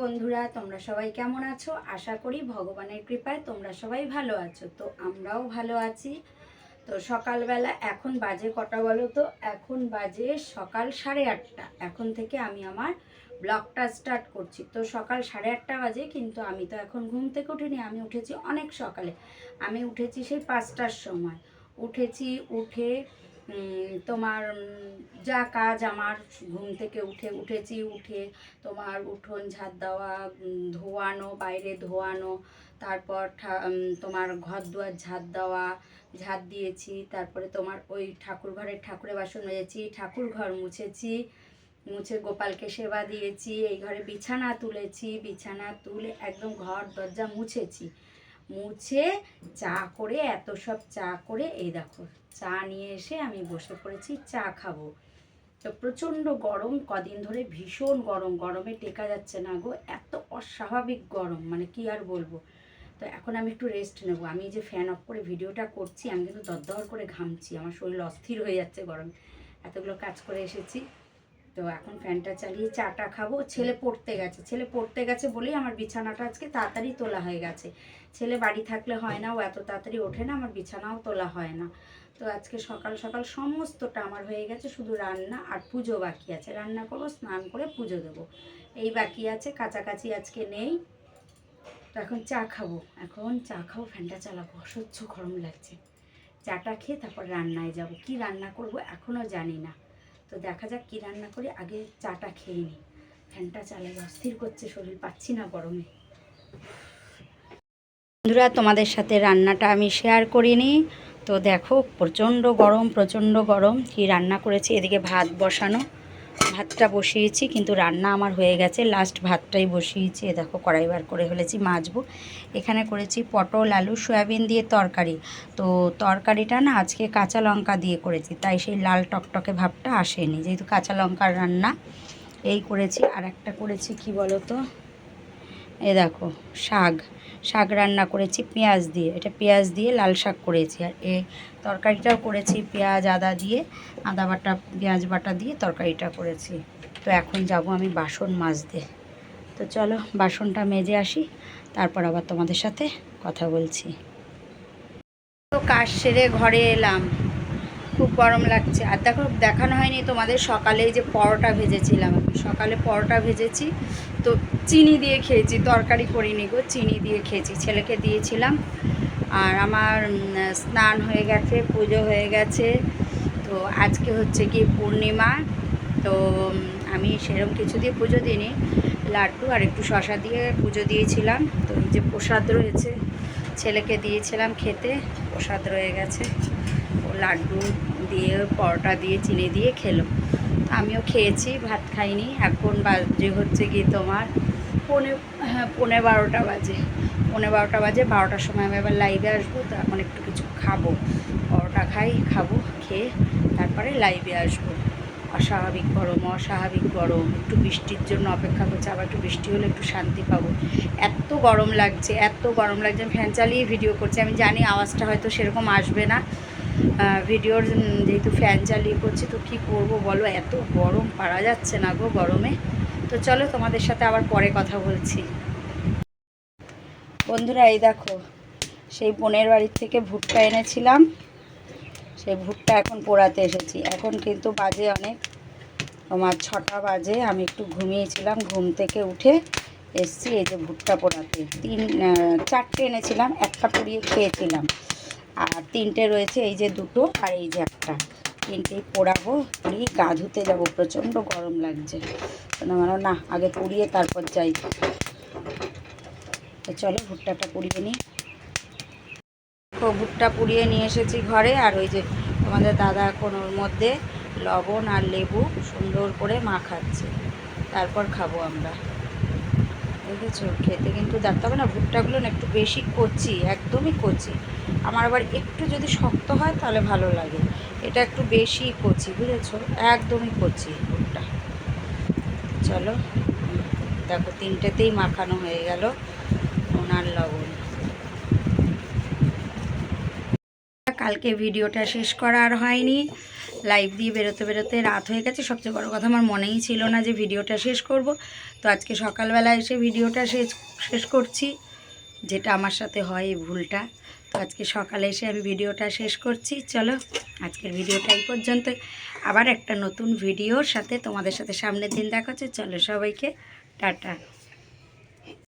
বন্ধুরা, তোমরা সবাই কেমন আছো? আশা করি ভগবানের কৃপায় তোমরা সবাই ভালো আছো। তো আমরাও ভালো আছি। তো সকালবেলা এখন বাজে কটা বলো তো? এখন বাজে সকাল সাড়ে আটটা। এখন থেকে আমি আমার ব্লগটা স্টার্ট করছি। তো সকাল সাড়ে আটটা বাজে, কিন্তু আমি তো এখন ঘুম থেকে উঠিনি। আমি উঠেছি অনেক সকালে। আমি উঠেছি সেই পাঁচটার সময়। উঠেছি, উঠে তোমার যা কাজ আমার ঘুম থেকে উঠে, উঠেছি, উঠে তোমার উঠোন ঝাড় দেওয়া ধোয়ানো, বাইরে ধোয়ানো, তারপর তোমার ঘর দুয়ার ঝাড় দেওয়া ঝাড় দিয়েছি, তারপরে তোমার ওই ঠাকুর ঘরের ঠাকুরের বাসন মেজেছি, ঠাকুর ঘর মুছেছি, মুছে গোপালকে সেবা দিয়েছি, এই ঘরে বিছানা তুলেছি, বিছানা তুলে একদম ঘর দরজা মুছেছি। মুছে চা করে, এত সব চা করে, এই দেখো, চা নিয়ে এসে আমি বসে পড়েছি, চা খাব। তো প্রচণ্ড গরম, কদিন ধরে ভীষণ গরম, গরমে টেকা যাচ্ছে না গো, এত অস্বাভাবিক গরম মানে কি আর বলব। তো এখন আমি একটু রেস্ট নেব, আমি যে ফ্যান অফ করে ভিডিওটা করছি, আমি কিন্তু দরদর করে ঘামছি, আমার শরীর অস্থির হয়ে যাচ্ছে গরমে। এতগুলো কাজ করে এসেছি। তো এখন ফ্যানটা চালিয়ে চাটা খাব। ছেলে পড়তে গেছে। ছেলে পড়তে গেছে বলেই আমার বিছানাটা আজকে তাড়াতাড়ি তোলা হয়ে গেছে। ছেলে বাড়ি থাকলে হয় না, ও এত তাড়াতাড়ি ওঠে না, আমার বিছানাও তোলা হয় না। তো আজকে সকাল সকাল সমস্তটা আমার হয়ে গেছে, শুধু রান্না আর পুজো বাকি আছে। রান্না করব, স্নান করে পুজো দেবো। এই বাকি আছে, কাছাকাছি আজকে নেই। তো এখন চা খাব। এখন চা খাব, ফ্যানটা চালাবো। অসহ্য গরম লাগছে। চাটা খেয়ে তারপর রান্নায় যাব। কি রান্না করব এখনও জানি না। তো দেখা যাক কি রান্না করি। আগে চাটা খেয়ে নিই। ফ্যানটা চালাই অস্থির করছে শরীর, পাচ্ছি না গরমে। বন্ধুরা, তোমাদের সাথে রান্নাটা আমি শেয়ার করিনি। তো দেখো, প্রচণ্ড গরম প্রচণ্ড গরম। কি রান্না করেছি? এদিকে ভাত বসানো। ভাতটা বসিয়েছি, কিন্তু রান্না আমার হয়ে গেছে। লাস্ট ভাতটাই বসিয়েছি। এ দেখো কড়াইবার করে ফেলেছি, মাজবো। এখানে করেছি পটল, আলু, সয়াবিন দিয়ে তরকারি। তো তরকারিটা না আজকে কাঁচা লঙ্কা দিয়ে করেছি, তাই সেই লাল টকটকে ভাবটা আসেনি। যেহেতু কাঁচা লঙ্কার রান্না, এই করেছি। আর একটা করেছি, কি বলো তো এ দেখো, শাক। শাক রান্না করেছি পেঁয়াজ দিয়ে। এটা পেঁয়াজ দিয়ে লাল শাক করেছি। আর এ তরকারিটাও করেছি পেঁয়াজ, আদা দিয়ে, আদা বাটা, পেঁয়াজ বাটা দিয়ে তরকারিটা করেছি। তো এখন যাব আমি বাসন মাজতে। তো চলো, বাসনটা মেজে আসি, তারপর আবার তোমাদের সাথে কথা বলছি। তো কাজ সেরে ঘরে এলাম। খুব গরম লাগছে। আর দেখো, দেখানো হয়নি তোমাদের সকালে যে পরোটা ভেজেছিলাম। সকালে পরোটা ভেজেছি। তো চিনি দিয়ে খেয়েছি, তরকারি করিনি গো, চিনি দিয়ে খেয়েছি, ছেলেকে দিয়েছিলাম। আর আমার স্নান হয়ে গেছে, পুজো হয়ে গেছে। তো আজকে হচ্ছে কি পূর্ণিমা, তো আমি সেরকম কিছু দিয়ে পুজো দিইনি। লাড্ডু আর একটু শশা দিয়ে পুজো দিয়েছিলাম। তো এই যে প্রসাদ রয়েছে, ছেলেকে দিয়েছিলাম খেতে, প্রসাদ রয়ে গেছে। ও লাড্ডু দিয়ে, পরোটা দিয়ে, চিনি দিয়ে খেলো। আমিও খেয়েছি, ভাত খাইনি। এখন বাজে হচ্ছে কি তোমার পনে হ্যাঁ পৌনে বারোটা বাজে। পনে বারোটা বাজে, বারোটার সময় আমি আবার লাইভে আসব, তো এখন একটু কিছু খাব। পরোটা খাই, খাব, খেয়ে তারপরে লাইভে আসব। অস্বাভাবিক গরম অস্বাভাবিক গরম। একটু বৃষ্টির জন্য অপেক্ষা করছে, আবার একটু বৃষ্টি হলে একটু শান্তি পাবো। এত গরম লাগছে, এত গরম লাগছে ফ্যান চালিয়ে ভিডিও করছি। আমি জানি আওয়াজটা হয়তো সেরকম আসবে না। ভিডিওর যেহেতু ফ্যান চালিয়ে করছি, তো কী করব বলো? এত গরম, পারা যাচ্ছে না গো গরমে। তো চলো তোমাদের সাথে আবার পরে কথা বলছি। বন্ধুরা, এই দেখো, সেই বোনের বাড়ির থেকে ভুট্টা এনেছিলাম। সেই ভুট্টা এখন পোড়াতে এসেছি। এখন কিন্তু বাজে অনেক। তোমার ছটা বাজে, আমি একটু ঘুমিয়েছিলাম, ঘুম থেকে উঠে এসছি এই যে ভুট্টা পোড়াতে। তিন চারটে এনেছিলাম, একটা পুড়িয়ে খেয়েছিলাম। আর তিনটে রয়েছে, এই যে দুটো আর এই যে একটা। তিনটেই পোড়াবো পুড়িয়ে গা ধুতে যাব, প্রচণ্ড গরম লাগছে। মানে না, আগে পুড়িয়ে তারপর যাই। তো চলো, ভুট্টাটা পুড়িয়ে নিই। তো ভুট্টা পুড়িয়ে নিয়ে এসেছি ঘরে, আর ওই যে তোমাদের দাদা এখন ওর মধ্যে লবণ আর লেবু সুন্দর করে মাখাচ্ছে। তারপর খাব আমরা। দেখেছ? খেতে কিন্তু দেখতে হবে না ভুট্টাগুলো না একটু বেশি কচি, একদমই কচি। আমার আবার একটু যদি শক্ত হয় তাহলে ভালো লাগে। এটা একটু বেশি কচি, বুঝেছ? একদমই কচি ভুট্টা। চলো, দেখো তিনটেতেই মাখানো হয়ে গেল ওনার লবণ। কালকে ভিডিওটা শেষ করা আর হয়নি। লাইভ দিয়ে বেরোতে বেরোতে রাত হয়ে গেছে। সবচেয়ে বড় কথা আমার মনেই ছিল না যে ভিডিওটা শেষ করব। তো আজকে সকালবেলা এসে ভিডিওটা শেষ শেষ করছি, যেটা আমার সাথে হয় এই ভুলটা। তো আজকে সকালে এসে আমি ভিডিওটা শেষ করছি। চলো, আজকের ভিডিওটা এই পর্যন্ত। আবার একটা নতুন ভিডিওর সাথে তোমাদের সাথে সামনের দিন দেখা হচ্ছে। চলো সবাইকে, টাটা।